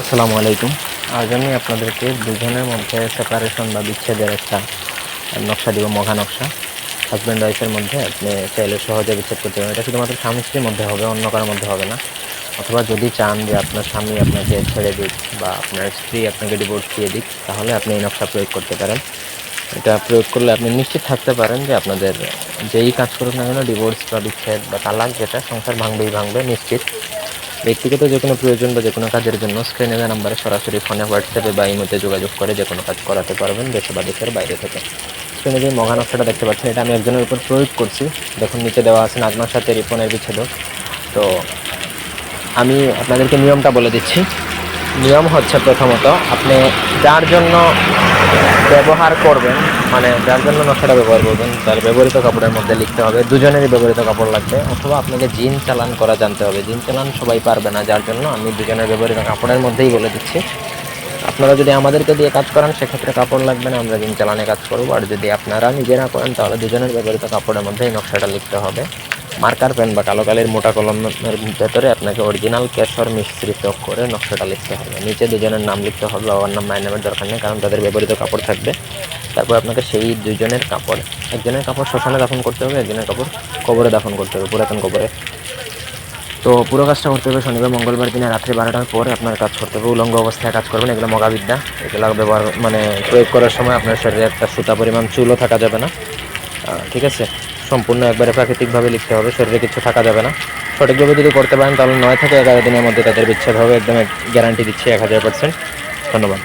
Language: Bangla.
আসসালামু আলাইকুম। আজ আমি আপনাদেরকে দুজনের মধ্যে সেপারেশন বা বিচ্ছেদের একটা নকশা দিব মঘা নকশা। হাজব্যান্ড ওয়াইফের মধ্যে আপনি চাইলে সহজে বিচ্ছেদ করতে পারেন। এটা শুধুমাত্র স্বামী স্ত্রীর মধ্যে হবে, অন্য কারোর মধ্যে হবে না। অথবা যদি চান যে আপনার স্বামী আপনাকে ছেড়ে দিক বা আপনার স্ত্রী আপনাকে ডিভোর্স দিয়ে দিক, তাহলে আপনি এই নকশা প্রয়োগ করতে পারেন। এটা প্রয়োগ করলে আপনি নিশ্চিত থাকতে পারেন যে আপনাদের যেই কাজ করুক না কেন ডিভোর্স বা বিচ্ছেদ বা তালাক যেটা, সংসার ভাঙবেই ভাঙবে, নিশ্চিত। ব্যক্তিগত যে কোনো প্রয়োজন বা যে কোনো কাজের জন্য স্ক্রিনে দেওয়া নাম্বারে সরাসরি ফোনে হোয়াটসঅ্যাপে বা ইমোতে যোগাযোগ করে যে কোনো কাজ করাতে পারবেন দেশে বা দেশের বাইরে থেকে। স্ক্রিনে যে মগা নকশাটা দেখতে পাচ্ছেন, এটা আমি একজনের উপর প্রয়োগ করছি। দেখুন, নিচে দেওয়া আছে নাজমার সাথে রিপনের বিচ্ছেদক। তো আমি আপনাদেরকে নিয়মটা বলে দিচ্ছি। নিয়ম হচ্ছে প্রথমত, আপনি যার জন্য ব্যবহার করবেন মানে যার জন্য নকশাটা ব্যবহার করবেন তার ব্যবহৃত কাপড়ের মধ্যে লিখতে হবে, দুজনেরই ব্যবহৃত কাপড় লাগবে, অথবা আপনাকে জিন চালান করা জানতে হবে। জিন চালান সবাই পারবে না, যার জন্য আমি দুজনের ব্যবহৃত কাপড়ের মধ্যেই বলে দিচ্ছি। আপনারা যদি আমাদেরকে দিয়ে কাজ করান, সেক্ষেত্রে কাপড় লাগবে না, আমরা জিন চালানে কাজ করব, আর যদি আপনারা নিজেরা করেন, তাহলে দুজনের ব্যবহৃত কাপড়ের মধ্যেই নকশাটা লিখতে হবে। মার্কার পেন বা কালো কালির মোটা কলমের ভেতরে আপনাকে অরিজিনাল কেশর মিশ্রিত করে নকশাটা লিখতে হবে। নিচে দুজনের নাম লিখতে হবে, বাবার নাম, মায়ের নামের দরকার নেই, কারণ তাদের ব্যবহৃত কাপড় থাকবে। তারপর আপনাকে সেই দুজনের কাপড়, একজনের কাপড় শ্মশানে দাফন করতে হবে, একজনের কাপড় কবরে দাফন করতে হবে, পুরাতন কবরে। তো পুরো কাজটা করতে হবে শনিবার, মঙ্গলবার দিনে রাত্রি বারোটার পরে আপনার কাজ করতে হবে। উলঙ্গ অবস্থায় কাজ করবেন, এগুলো মগাবিদ্যা। এগুলো ব্যবহার মানে প্রয়োগ করার সময় আপনার শরীরে একটা সুতা পরিমাণ চুলও থাকা যাবে না। ঠিক আছে? সম্পূর্ণ একবারে প্রাকৃতিকভাবে লিখতে হবে, শরীরে কিছু থাকা যাবে না। সঠিকভাবে যদি করতে পারেন, তাহলে নয় থেকে এগারো দিনের মধ্যে তাদের বিচ্ছেদ হবে। একদম গ্যারান্টি দিচ্ছি এক হাজার পার্সেন্ট ধন্যবাদ।